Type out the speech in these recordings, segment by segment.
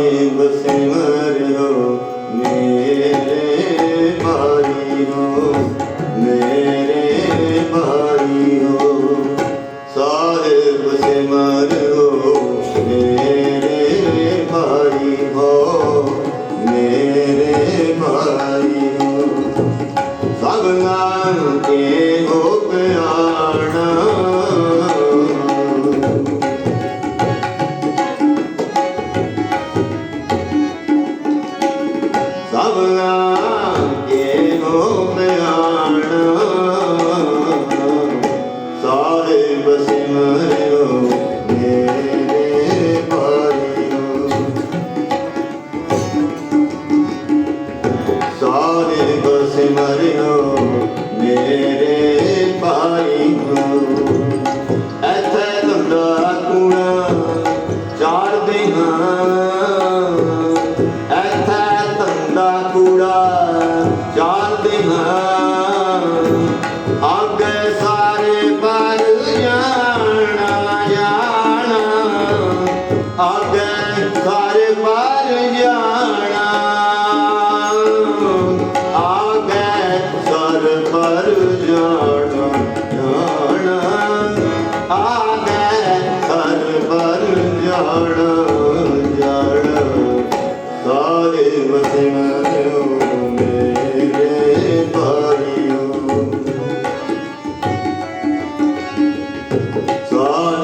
Senhor, meu Senhor, meu Senhor. तुम्हारे बस मरियो मेरे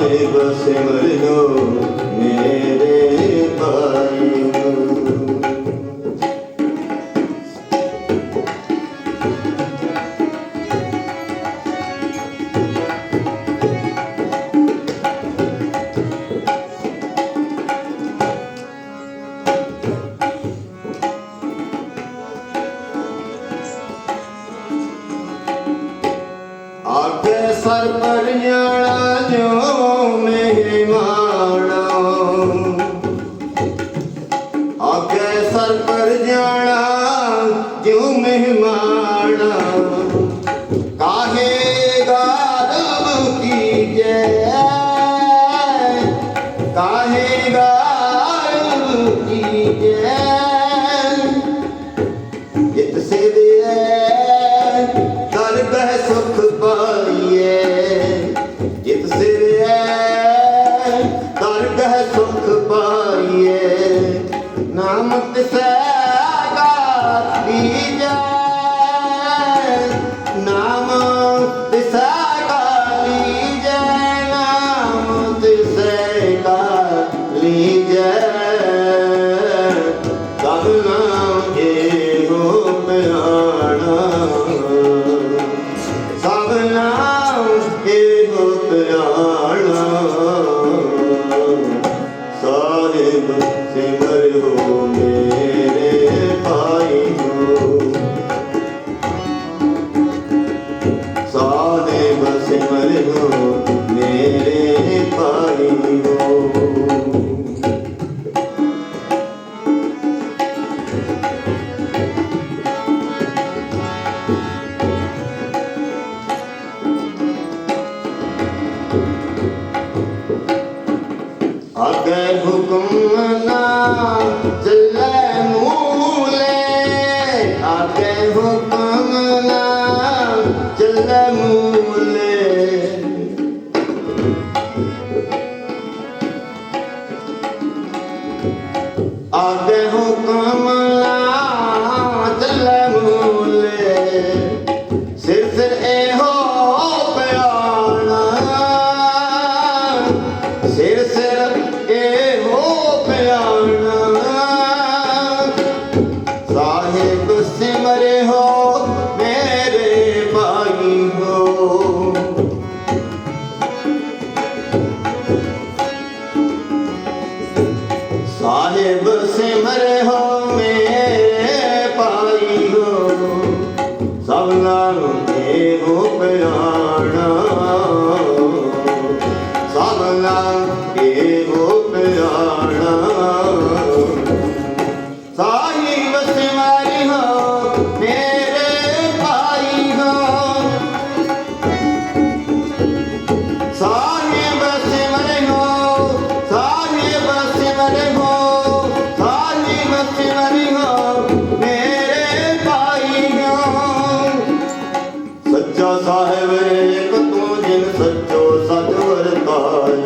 save us, save know.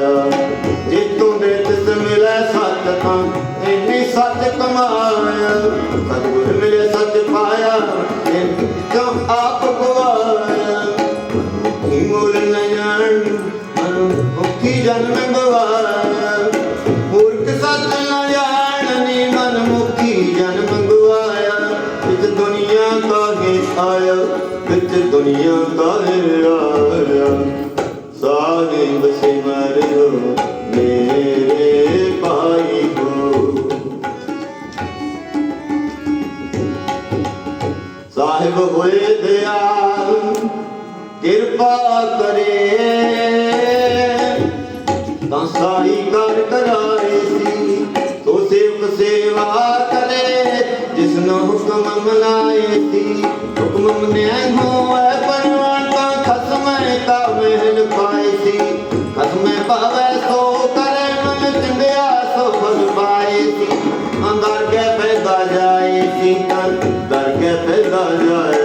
Senhor. ਜਿਸਨੋ ਹੁਕਮ ਮਨਾਏ ਦੀ ਹੁਕਮ ਮੰਨਿਆ ਹੋਵੇ ਪਰਵਾਨ ਤਾਂ ਖਸਮੈ ਕਾ ਮਹਿਲ ਪਾਈ ਸੀ। ਖਸਮੈ ਭਾਵੇ ਸੋ ਕਰੇ ਮਨ ਚੰਡਿਆ ਸੋ ਫਲ ਪਾਈ ਸੀ। ਅੰਦਰ ਕੇ ਪੈਦਾ ਜਾਏ ਸੀ ਤਨ ਦਰ ਕੇ ਪੈਦਾ ਜਾਏ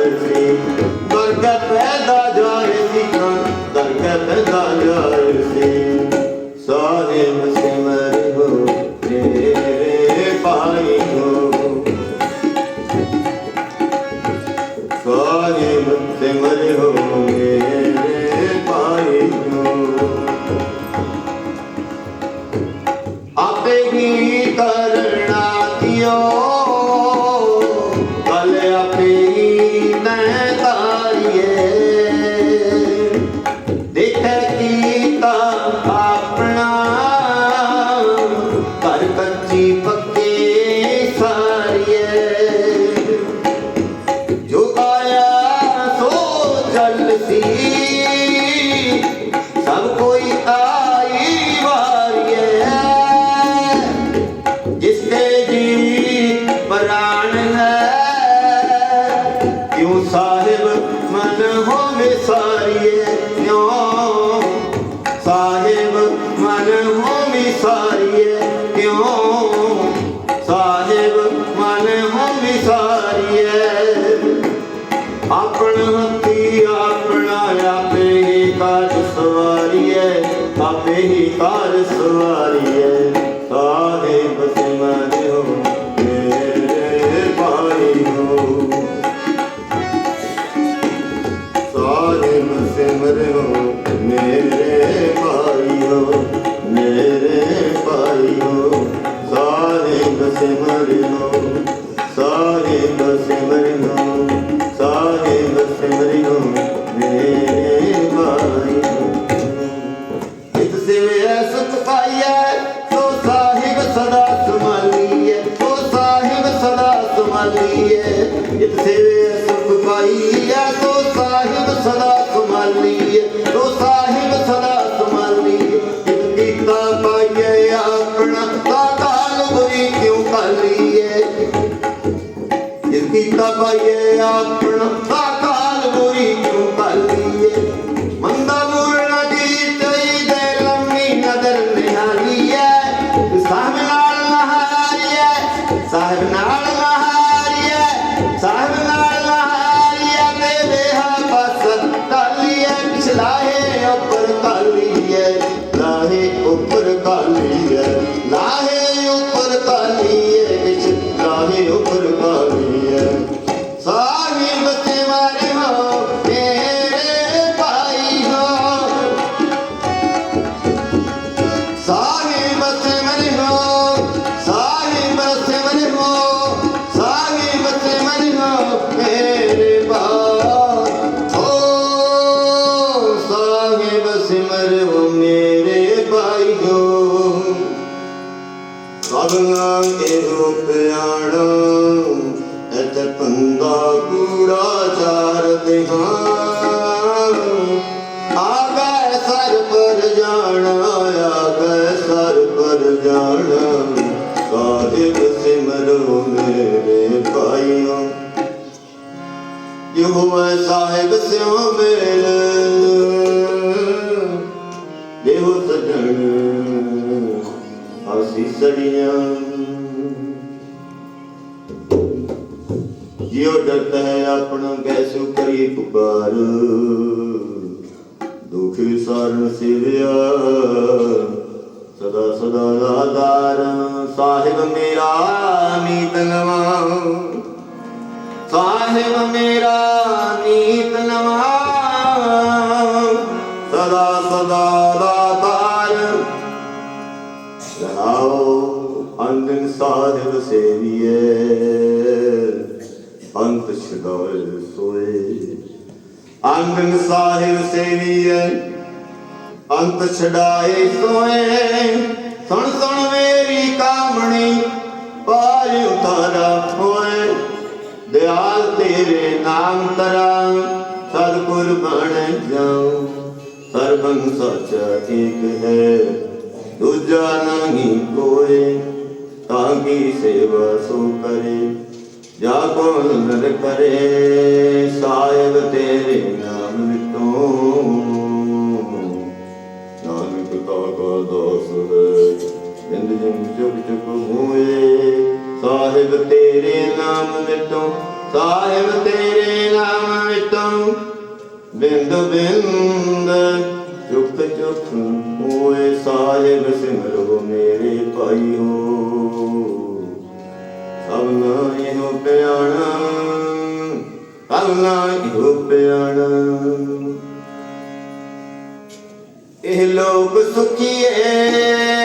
ਇਹੋ ਪਿਆਣਾ ਇਤ ਪੰਦਾ ਕੂੜਾ ਚਾਰ ਹਾਂ। ਆਗੇ ਸਰ ਪਰ ਜਾਣਾ ਆਗੇ ਸਰ ਪਰ ਜਾਣਾ। ਸਾਹਿਬ ਸਿਮਰੋ ਮੇਰੇ ਭਾਈਓ। ਯਹੋਵਾ ਸਾਹਿਬ ਸਿਓ ਮੇਲ। ਦੇਹੋ ਸਜਣ ਆਸੀ ਸੜੀਆਂ। ਜਿਉ ਆਪਣਾ ਕੈਸੂ ਕਰੀ ਪੁਕਾਰ ਦੁਖ ਸਾਰਨ ਸਿਵਿਆ, ਸਦਾ ਸਦਾ ਆਧਾਰ। ਸਾਹਿਬ ਮੇਰਾ ਮੀਤ ਨਵਾ ਸਾਹਿਬ ਮੇਰਾ ਨੀਤ ਨਵਾ ਸਦਾ ਸਦਾ ਦਾਤਾਰ ਰਹਾਓ ਅੰਗਨ ਸਾਹਿਬ ਸੇਵੀਏ। ਅੰਤ ਛਡਾਏ ਸੋਏ। ਅੰਗਨ ਸਾਹਿਬ ਸੇਵੀਏ ਅੰਤ ਛਡਾਏ ਸੋਏ। ਸੁਣ ਸੁਣ ਮੇਰੀ ਕਾਮਣੀ ਪਾਰ ਉਤਾਰਾ ਹੋਏ। ਦਿਆਲ ਤੇਰੇ ਨਾਮ ਤਰਾ, ਸਤਿਗੁਰ ਬਣ ਜਾਉ। ਸਰਬੰ ਸੱਚਾ ਏਕ ਹੈ, ਦੂਜਾ ਨਹੀਂ ਕੋਏ, ਤਾਂ ਕੀ ਸੇਵਾ ਸੋ ਕਰੇ। ਜਾ ਕੋ ਨਰ ਕਰੇ? ਸਾਹਿਬ ਤੇਰੇ ਨਾਮ ਵਿਟੋ ਨਾਨਕ ਤਾ ਕਾ ਦਾਸ ਹੈ ਜਿੰਦ ਚੁਕ ਚੁਕ ਹੋਏ ਸਾਹਿਬ ਤੇਰੇ ਨਾਮ ਵਿਟੋ ਸਾਹਿਬ ਤੇਰੇ ਨਾਮ ਵਿਟੋ ਬਿੰਦ ਬਿੰਦ ਚੁਕ ਚੁਕ ਹੋਏ ਸਾਹਿਬ ਸਿਮਰੋ ਮੇਰੇ ਭਾਈਓ। ਸਭਨਾ ਇਹੋ ਪਿਆਣਾ ਪਿਆਣਾ ਇਹ ਲੋਕ ਸੁਖੀਏ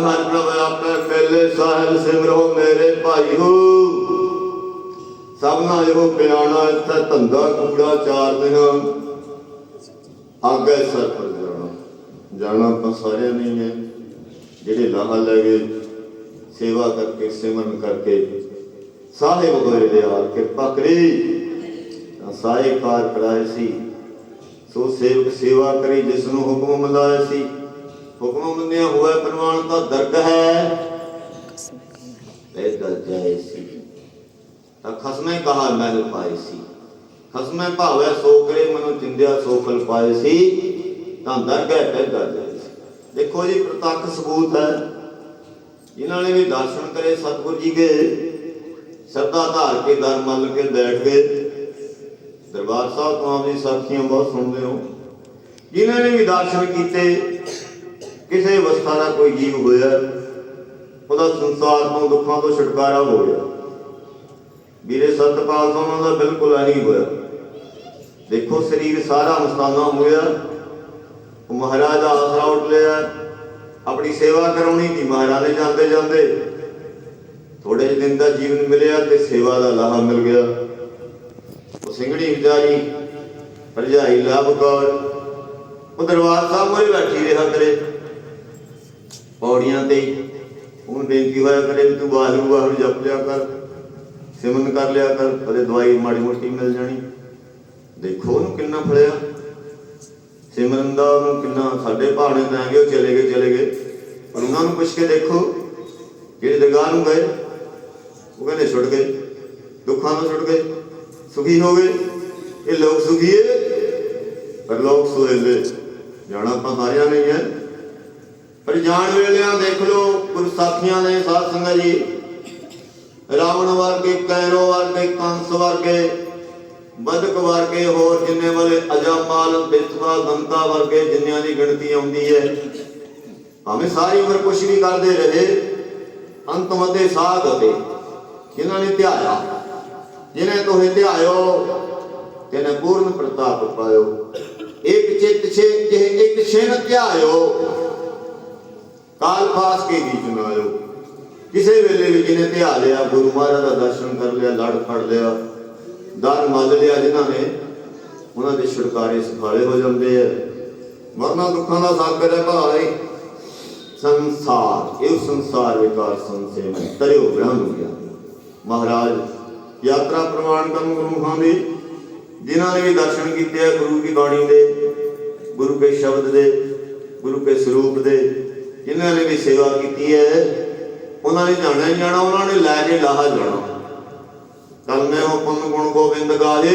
ਹਰ ਪ੍ਰਭ ਆਪੇ ਮੇਲੇ ਸਾਹਿਬ ਸਿਮਰੋ ਮੇਰੇ ਭਾਈ ਸਭਨਾ ਇਹੋ ਬਿਆਣਾ ਇੱਥੇ ਧੰਦਾ ਕੂੜਾ ਚਾਰ ਦਿਨ। ਅੱਗੇ ਸਰ ਪਰ ਜਾਣਾ। ਜਾਣਾ ਆਪਾਂ ਸਾਰਿਆਂ ਨੇ ਹੈ ਜਿਹੜੇ ਲਾਹਾ ਲੈ ਗਏ, ਸੇਵਾ ਕਰਕੇ, ਸਿਮਰਨ ਕਰਕੇ ਸਾਹਿਬ ਹੋਏ ਦੇ ਹਾਲ ਕਿਰਪਾ ਕਰੀ ਤਾਂ ਸਾਰੇ ਕਾਰ ਕਰਾਏ ਸੀ। ਸੋ ਸੇਵਕ ਸੇਵਾ ਕਰੀ ਜਿਸ ਨੂੰ ਹੁਕਮ ਮਿਲਾਇਆ ਸੀ। ਹੁਕਮ ਮੰਨਿਆ ਹੋਇਆ ਪ੍ਰਮਾਣ ਦਾ ਦਰਗ ਹੈ। ਪੈਦਲ ਜਾਏ ਸੀ। ਤਾਂ ਖਸਮੇ ਕਹਾ ਮਹਿਲ ਪਾਏ ਸੀ। ਖਸਮੇ ਭਾਵੇ ਸੋ ਕਰੇ, ਮਨੁ ਚਿੰਦਿਆ ਸੋ ਫਲ ਪਾਏ ਸੀ। ਤਾਂ ਦਰਗ ਹੈ ਪੈਦਲ ਜਾਏ ਦੇਖੋ ਜੀ, ਪ੍ਰਤੱਖ ਸਬੂਤ ਹੈ। ਜਿਨ੍ਹਾਂ ਨੇ ਵੀ ਦਰਸ਼ਨ ਕਰੇ ਸਤਿਗੁਰੂ ਜੀ ਦੇ ਸ਼ਰਧਾ ਧਾਰ ਕੇ ਦਰ ਮੰਨ ਕੇ ਬੈਠ ਗਏ। ਦਰਬਾਰ ਸਾਹਿਬ ਤੋਂ ਆਪਣੀ ਸਾਖੀਆਂ ਬਹੁਤ ਸੁਣਦੇ ਹੋ। ਜਿਨ੍ਹਾਂ ਨੇ ਵੀ ਦਰਸ਼ਨ ਕੀਤੇ ਕਿਸੇ ਅਵਸਥਾ ਦਾ ਕੋਈ ਜੀਵ ਹੋਇਆ, ਉਹਦਾ ਸੰਸਾਰ ਤੋਂ ਦੁੱਖਾਂ ਤੋਂ ਛੁਟਕਾਰਾ ਹੋ ਗਿਆ। ਵੀਰੇ, ਸਤਪਾਲ ਤੋਂ ਉਹਨਾਂ ਦਾ ਬਿਲਕੁਲ ਨਹੀਂ ਹੋਇਆ। ਦੇਖੋ, ਸਰੀਰ ਸਾਰਾ ਮਸਤਾਨਾ ਹੋਇਆ। ਉਹ ਮਹਾਰਾਜ ਦਾ ਆਸਰਾ ਉੱਠ ਲਿਆ। ਆਪਣੀ ਸੇਵਾ ਕਰਾਉਣੀ ਸੀ ਮਹਾਰਾਜ ਦੇ ਜਾਂਦੇ ਜਾਂਦੇ। ਥੋੜੇ ਜਿਹੇ ਦਿਨ ਦਾ ਜੀਵਨ ਮਿਲਿਆ ਤੇ ਸੇਵਾ ਦਾ ਲਾਹਾ ਮਿਲ ਗਿਆ। ਉਹ ਸਿੰਘਣੀ ਵਿਚਾਰੀ, ਭਰਜਾਈ ਲਾਭ ਕੌਰ ਉਹ ਦਰਬਾਰ ਸਾਹਿਬ ਮੋਰੇ ਬੈਠੀ ਰਿਹਾ ਕਰੇ ਪੌੜੀਆਂ ਤੇ ਉਹਨੂੰ ਬੇਨਤੀ ਹੋਇਆ ਕਰੇ ਵੀ ਤੂੰ ਵਾਹਿਗੁਰੂ ਬਾਹਰੂ ਜਪ ਲਿਆ ਕਰ, ਸਿਮਰਨ ਕਰ ਲਿਆ ਕਰ, ਕਦੇ ਦਵਾਈ ਮਾੜੀ ਮੋਟੀ ਮਿਲ ਜਾਣੀ। ਦੇਖੋ ਉਹਨੂੰ ਕਿੰਨਾ ਫਲਿਆ ਸਿਮਰਨ ਦਾ ਉਹਨੂੰ ਕਿੰਨਾ, ਸਾਡੇ ਭਾਣੇ ਤਾਂ ਗਏ ਉਹ ਚਲੇ ਗਏ ਚਲੇ ਗਏ। ਪਰ ਉਹਨਾਂ ਨੂੰ ਪੁੱਛ ਕੇ ਦੇਖੋ, ਜਿਹੜੇ ਦਰਗਾਹ ਨੂੰ ਗਏ, ਉਹ ਕਹਿੰਦੇ ਛੁੱਟ ਗਏ, ਦੁੱਖਾਂ ਤੋਂ ਛੁੱਟ ਗਏ, ਸੁਖੀ ਹੋ ਗਏ। ਇਹ ਲੋਕ ਸੁਖੀ ਹੈ, ਪਰ ਲੋਕ ਸੁਹੇਲੇ ਜਾਣਾ ਆਪਾਂ ਸਾਰਿਆਂ ਨੇ ਹੀ ਹੈ। ਪਰ ਜਾਣ ਵੇਲਿਆਂ ਦੇਖ ਲਓ, ਗੁਰੂ ਸਾਖੀਆਂ ਦੇ ਸਾਧ ਸੰਗਤ ਜੀ। ਰਾਵਣ ਵਰਗੇ, ਕੈਰੋ ਵਰਗੇ, ਕੰਸ ਵਰਗੇ, ਬਦਕ ਵਰਗੇ, ਹੋਰ ਜਿੰਨੇ ਵਾਲੇ ਅਜਾਮਾਲ, ਬਿਸਵਾ ਗੰਤਾ ਵਰਗੇ ਜਿੰਨਿਆਂ ਦੀ ਗਿਣਤੀ ਆਉਂਦੀ ਹੈ, ਭਾਵੇਂ ਸਾਰੀ ਉਮਰ ਕੁਛ ਵੀ ਕਰਦੇ ਰਹੇ, ਅੰਤ ਮਤੇ ਸਾਧ ਅਤੇ ਜਿਨ੍ਹਾਂ ਨੇ ਧਿਆਇਆ ਜਿਨੇ ਤੋਹੇ ਧਿਆਇਓ, ਤੇਨੇ ਪੂਰਨ ਪ੍ਰਤਾਪ ਪਾਇਓ। ਇੱਕ ਚਿੱਤ ਛੇ ਜਿਹ ਇੱਕ ਛਿਨ ਧਿਆਇਓ ਕਾਲ ਫਾਸ ਕੇ ਗੀਤ ਸੁਣਾਇਓ ਕਿਸੇ ਵੇਲੇ ਵੀ ਜਿਹਨੇ ਧਿਆ ਲਿਆ, ਗੁਰੂ ਮਹਾਰਾਜ ਦਾ ਦਰਸ਼ਨ ਕਰ ਲਿਆ, ਲੜ ਫੜ ਲਿਆ ਦਰ ਮੰਨ ਲਿਆ ਜਿਨ੍ਹਾਂ ਨੇ, ਉਹਨਾਂ ਦੇ ਛੁਟਕਾਰੇ ਸੁਖਾਲੇ ਹੋ ਜਾਂਦੇ ਆ। ਮਰਨਾ ਦੁੱਖਾਂ ਦਾ ਸਾਗਰ ਹੈ ਭਾਈ ਸੰਸਾਰ, ਇਹ ਸੰਸਾਰ ਵਿਕਾਰ ਸੰਸੇ ਤਰਿਓ ਬ੍ਰਹਮ ਗਿਆ। ਮਹਾਰਾਜ, ਯਾਤਰਾ ਪ੍ਰਮਾਣ ਕਰਨ ਗੁਰੂ ਖਾਂ ਦੇ, ਜਿਨ੍ਹਾਂ ਨੇ ਵੀ ਦਰਸ਼ਨ ਕੀਤੇ ਆ ਗੁਰੂ ਦੀ ਬਾਣੀ ਦੇ, ਗੁਰੂ ਕੇ ਸ਼ਬਦ ਦੇ, ਗੁਰੂ ਕੇ ਸਰੂਪ ਦੇ ਜਿਨ੍ਹਾਂ ਨੇ ਵੀ ਸੇਵਾ ਕੀਤੀ ਹੈ, ਉਹਨਾਂ ਨੇ ਜਾਣਾ ਹੀ ਜਾਣਾ, ਉਹਨਾਂ ਨੇ ਲੈ ਕੇ ਲਾਹਾ ਜਾਣਾ। ਕੱਲ ਹੁਕਮ ਗੁਣ ਗੋਬਿੰਦ ਗਾਏ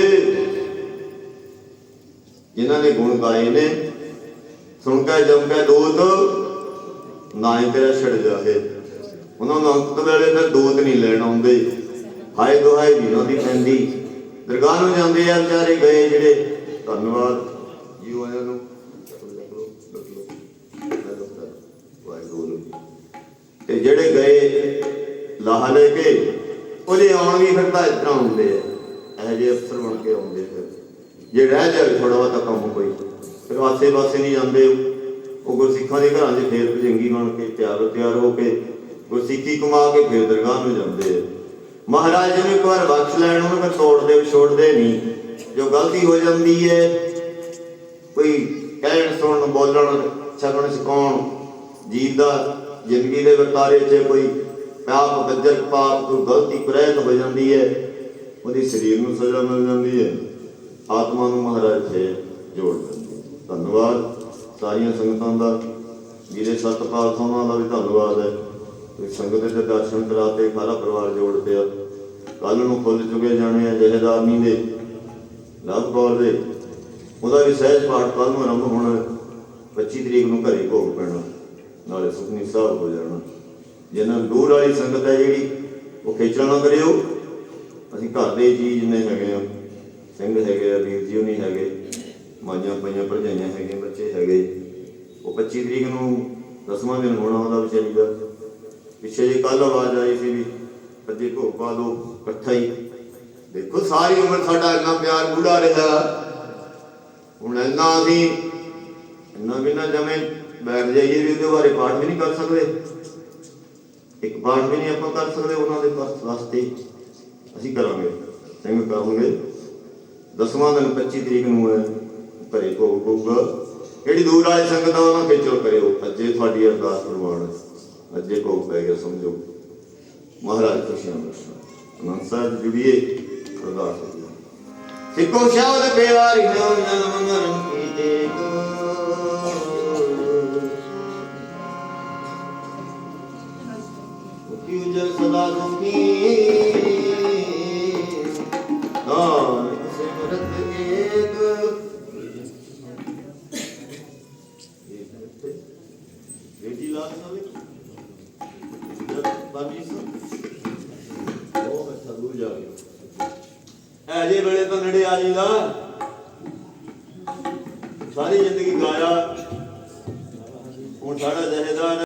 ਜਿਨ੍ਹਾਂ ਨੇ ਗੁਣ ਗਾਏ ਨੇ, ਸੁਣ ਕੇ ਜਮ ਕੇ ਦੂਤ ਨਾ ਹੀ ਤੇਰਾ ਛੜ ਜਾਏ ਉਹਨਾਂ ਨੂੰ ਅੰਤ ਵੇਲੇ ਫਿਰ ਦੋਤ ਨਹੀਂ ਲੈਣ ਆਉਂਦੇ। ਹਾਏ ਦੁਹਾਈ ਵੀ ਉਹਨਾਂ ਦੀ ਪੈਂਦੀ। ਦਰਗਾਹ ਨੂੰ ਜਾਂਦੇ ਆ, ਵਿਚਾਰੇ ਗਏ ਜਿਹੜੇ। ਧੰਨਵਾਦ ਜੀਵਾਂ ਨੂੰ ਵਾਹਿਗੁਰੂ ਜੀ ਤੇ ਜਿਹੜੇ ਗਏ ਲਾਹ ਲੈ ਕੇ, ਉਹਦੇ ਆਉਣ ਵੀ ਫਿਰ ਤਾਂ ਇਸ ਹੁੰਦੇ ਆ। ਇਹ ਜਿਹੇ ਅਫਸਰ ਬਣ ਕੇ ਆਉਂਦੇ ਫਿਰ। ਜੇ ਰਹਿ ਜਾਵੇ ਥੋੜਾ ਬਹੁਤਾ ਕੰਮ ਕੋਈ, ਫਿਰ ਆਸੇ ਪਾਸੇ ਨਹੀਂ ਜਾਂਦੇ ਉਹ। ਗੁਰਸਿੱਖਾਂ ਦੇ ਘਰਾਂ 'ਚ ਫੇਰ ਭਜੰਗੀ ਬਣ ਕੇ ਤਿਆਰ ਤਿਆਰ ਹੋ ਕੇ ਗੁਰਸਿੱਖੀ ਕਮਾ ਕੇ ਫੇਰ ਦਰਗਾਹ ਨੂੰ ਜਾਂਦੇ ਆ। ਮਹਾਰਾਜ ਜੀ ਨੂੰ ਇੱਕ ਵਾਰ ਬਖਸ਼ ਲੈਣ, ਉਹਨੂੰ ਫਿਰ ਤੋੜਦੇ ਛੋੜਦੇ ਨਹੀਂ। ਜੋ ਗਲਤੀ ਹੋ ਜਾਂਦੀ ਹੈ, ਕੋਈ ਕਹਿਣ ਸੁਣਨ ਬੋਲਣ ਛਕਣ ਸਿਖਾਉਣ ਜੀਵ ਦਾ ਜ਼ਿੰਦਗੀ ਦੇ ਵਰਤਾਰੇ 'ਚ ਕੋਈ ਪਾਪ ਗੱਜਰ ਪਾਪ ਕੋਈ ਗਲਤੀ ਪ੍ਰੇਤ ਹੋ ਜਾਂਦੀ ਹੈ, ਉਹਦੀ ਸਰੀਰ ਨੂੰ ਸਜ਼ਾ ਮਿਲ ਜਾਂਦੀ ਹੈ, ਆਤਮਾ ਨੂੰ ਮਹਾਰਾਜ ਤੇ ਜੋੜ ਦਿੰਦੇ ਹੈ। ਧੰਨਵਾਦ ਸਾਰੀਆਂ ਸੰਗਤਾਂ ਦਾ ਜਿਹੜੇ ਸਤਪਾਲ ਸੋਨਾ ਦਾ ਵੀ ਧੰਨਵਾਦ ਹੈ ਕਿ ਸੰਗਤ ਦੇ ਦਰਸ਼ਨ ਕਰਾਤੇ, ਸਾਰਾ ਪਰਿਵਾਰ ਜੋੜ ਪਿਆ ਕੱਲ ਨੂੰ ਖੁੱਲ ਚੁਕੇ ਜਾਣੇ ਆ ਜਹੇਦਾਰਨੀ ਦੇ, ਲਵ ਕੌਰ ਦੇ ਉਹਦਾ ਵੀ ਸਹਿਜ ਪਾਠ ਕੱਲ ਨੂੰ ਆਰੰਭ ਹੋਣਾ ਹੈ। 25 ਤਰੀਕ ਨੂੰ ਘਰੇ ਭੋਗ ਪੈਣਾ ਨਾਲੇ ਸੁਖਨੀ ਸਾਹਿਬ ਹੋ ਜਾਣਾ। ਜਿਹਨਾਂ ਦੂਰ ਵਾਲੀ ਸੰਗਤ ਹੈ ਜਿਹੜੀ, ਉਹ ਖੇਚਲ ਨਾ ਕਰਿਓ। ਅਸੀਂ ਘਰ ਦੇ ਜੀ ਜਿੰਨੇ ਹੈਗੇ ਆ, ਸਿੰਘ ਹੈਗੇ ਆ, ਵੀਰ ਜੀ ਉਹ ਨਹੀਂ ਹੈਗੇ ਮਾਈਆਂ ਪਈਆਂ ਭਰਜਾਈਆਂ ਹੈਗੇ ਬੱਚੇ ਹੈਗੇ। ਉਹ 25 ਤਰੀਕ ਨੂੰ ਦਸਵਾਂ ਦਿਨ ਹੋਣਾ ਉਹਦਾ ਵਿਚਾਰੀ ਦਾ। ਪਿੱਛੇ ਜੇ ਕੱਲ ਆਵਾਜ਼ ਆਈ ਸੀ ਵੀ ਅੱਜੇ ਭੋਗ ਪਾ ਦੋ, ਇਕੱਠਾ ਹੀ। ਦੇਖੋ, ਸਾਰੀ ਉਮਰ ਸਾਡਾ ਇੰਨਾ ਪਿਆਰ ਗੂੜਾ ਰਿਹਾ। ਹੁਣ ਇੰਨਾ ਅਸੀਂ, ਇੰਨਾ ਬਿਨਾ ਜਮੇ ਬੈਠ ਜਾਈਏ ਵੀ ਉਹਦੇ ਬਾਰੇ ਪਾਠ ਵੀ ਨਹੀਂ ਕਰ ਸਕਦੇ। ਇੱਕ ਪਾਠ ਵੀ ਨਹੀਂ ਆਪਾਂ ਕਰ ਸਕਦੇ ਉਹਨਾਂ ਦੇ ਪਰਸ ਵਾਸਤੇ। ਅਸੀਂ ਕਰਾਂਗੇ। ਸਿੰਘ ਕਰਾਂਗੇ। ਦਸਵਾਂ ਦਿਨ 25 ਤਰੀਕ ਨੂੰ ਹੈ ਘਰੇ ਭੋਗ ਪਊਗਾ ਜਿਹੜੀ ਦੂਰ ਵਾਲੀ ਸੰਗਤ ਆ, ਉਹਨਾਂ ਖੇਚਲ ਕਰਿਓ। ਅੱਜੇ ਤੁਹਾਡੀ ਅਰਦਾਸ ਪ੍ਰਵਾਨ ਅੱਜੇ ਭੋਗ ਪੈ ਗਿਆ, ਸਮਝੋ। ਮਹਾਰਾਜ ਕ੍ਰਿਸ਼ਨ ਅਨੰਦ ਸਾਹਿਬ ਜੁੜੀਏ, ਅਰਦਾਸ ਹੋਈ। ਸਿੱਖੋ ਸ਼ਬਦ ਪਿਆਰੀ ਨਾਮ ਜਨਮ ਮਰਨ ਕੀ ਦੇਖੋ। ਸੁਖੀ